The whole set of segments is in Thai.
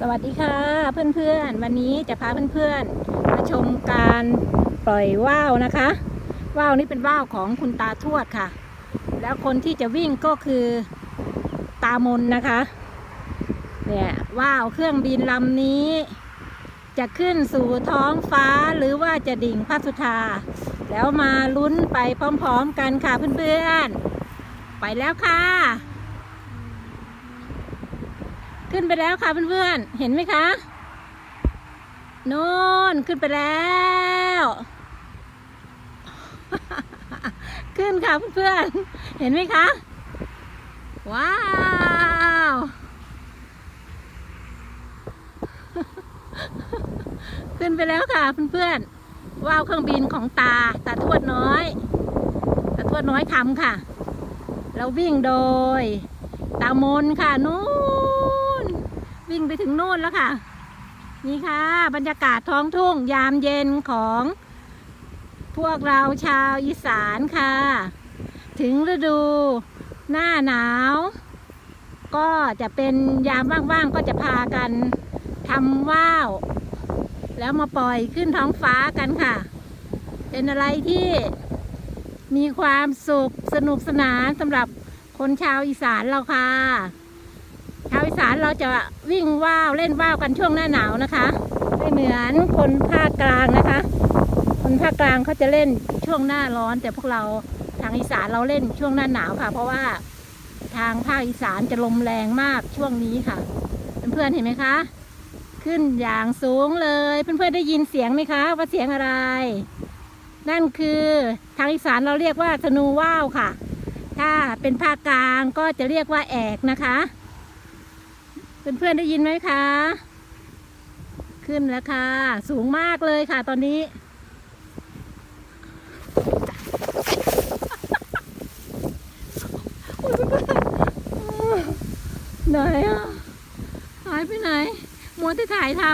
สวัสดีค่ะเพื่อนๆ วันนี้จะพาเพื่อนๆ มาชมการปล่อยว่าวนะคะว่าวนี้เป็นว่าวของคุณตาทวดค่ะ แล้วคนที่จะวิ่งก็คือตามนนะคะเนี่ยว่าวเครื่องบินลำนี้ จะขึ้นสู่ท้องฟ้าหรือว่าจะดิ่งพระสุธา แล้วมาลุ้นไปพร้อมๆกันค่ะเพื่อนๆ ไปแล้วค่ะ ขึ้นไปแล้วค่ะเพื่อนๆ เห็นไหมคะโน่นขึ้นไปแล้ว ขึ้นค่ะเพื่อนๆ เห็นไหมคะ ว้าว ขึ้นไปแล้วค่ะเพื่อนๆ ว้าวเครื่องบินของตาตาทวดน้อย ตาทวดน้อยทำค่ะ เราวิ่งโดย ตามนค่ะนู่น วิ่งไปถึงนู่นแล้วค่ะ นี่ค่ะ บรรยากาศท้องทุ่งยามเย็นของ พวกเราชาวอีสานค่ะ ถึงฤดูหน้าหนาว ก็จะเป็นยามว่างๆก็จะพากันทำว่าว แล้วมาปล่อยขึ้นท้องฟ้ากันค่ะ เป็นอะไรที่มีความสุขสนุกสนานสำหรับคนชาวอีสานเราค่ะ ชาวอีสานเราจะวิ่งว่าวเล่นว่าวกันช่วงหน้าหนาวนะคะไม่เหมือนคนภาคกลางนะคะ คนภาคกลางเขาจะเล่นช่วงหน้าร้อน แต่พวกเราทางอีสานเราเล่นช่วงหน้าหนาวค่ะ เพราะว่าทางภาคอีสานจะลมแรงมากช่วงนี้ค่ะ เพื่อนๆเห็นไหมคะ ขึ้นอย่างสูงเลยเพื่อนๆได้ยินเสียงไหมคะว่าเสียงอะไร นั่นคือทางอีสานเราเรียกว่าธนูว่าวค่ะ ถ้าเป็นภาคกลางก็จะเรียกว่าแอกนะคะ เพื่อนๆได้ยินไหมคะ ขึ้นแล้วค่ะ สูงมากเลยค่ะตอนนี้ ไหนอะหายไปไหน มัวที่ถ่ายท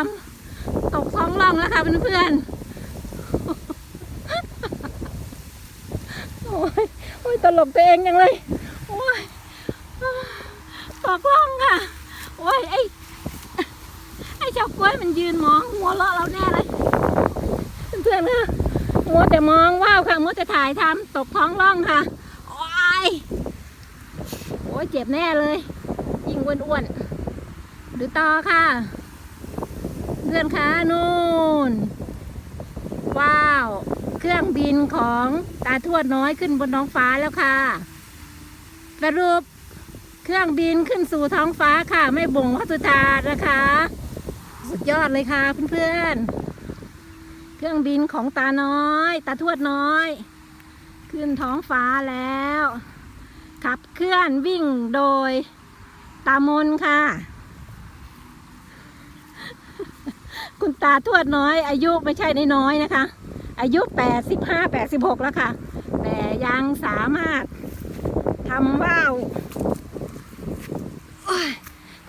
ำตกท้องร่องแล้วค่ะเพื่อนๆ โอ้ยโอ้ยตลกตัวเองยังเลย โอ้ยตกล่องค่ะ โอ้ย ไอ้ ไอ้เจ้า กล้วยมันยืนมองหัวเราะเราแน่เลยเพื่อนๆค่ะมัวแต่มองว้าวค่ะมัวแต่ถ่ายทำตกท้องร่องค่ะโอ้ยโอ้ยเจ็บแน่เลย ยิงอ้วนๆดูต่อค่ะ เพื่อนคะนู่นว้าว เครื่องบินของตาทวดน้อยขึ้นบนท้องฟ้าแล้วค่ะสรุปเครื่องบินขึ้นสู่ท้องฟ้าค่ะ ไม่บ่งพระสุธานะคะ สุดยอดเลยค่ะเพื่อนๆ เครื่องบินของตาน้อย ตาทวดน้อย ขึ้นท้องฟ้าแล้ว ขับเคลื่อนวิ่งโดยตามนค่ะ คุณตาทวดน้อย อายุไม่ใช่น้อยๆนะคะ อายุแปดสิบห้าแปดสิบหกแล้วค่ะ แต่ยังสามารถทำว่าว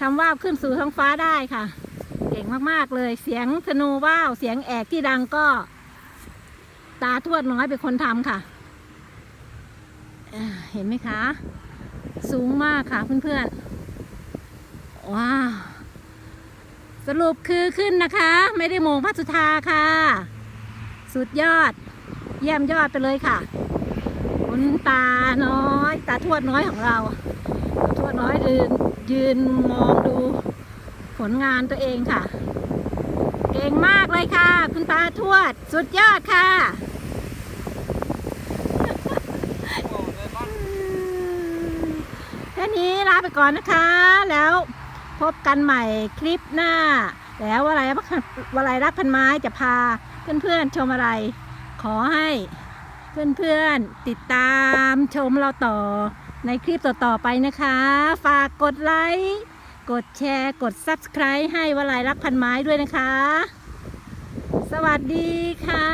ทำว่าวขึ้นสู่ท้องฟ้าได้ค่ะ ก่งมากๆเลย เสียงธนูว่าวเสียงแอกที่ดังก็ ตาทวดน้อยเป็นคนทำค่ะ เห็นไหมคะ สูงมากค่ะเพื่อนๆ ว้าว สรุปคือขึ้นนะคะ ไม่ได้โมงพระสุธาค่ะ สุดยอด เยี่ยมยอดไปเลยค่ะคุณตาน้อย ตาทวดน้อยของเราตาทวดน้อยยืนยืนมองดู ผลงานตัวเองค่ะ เก่งมากเลยค่ะ คุณตาทวด สุดยอดค่ะ แค่นี้ลาไปก่อนนะคะ แล้วพบกันใหม่คลิปหน้า แล้ววลัยรักวลัยรักพันไม้จะพาเพื่อนๆชมอะไร ขอให้เพื่อนๆติดตามชมเราต่อในคลิปต่อๆไปนะคะ ฝากกดไลค์ กดแชร์ กด Subscribe ให้วลายรักพันไม้ด้วยนะคะ สวัสดีค่ะ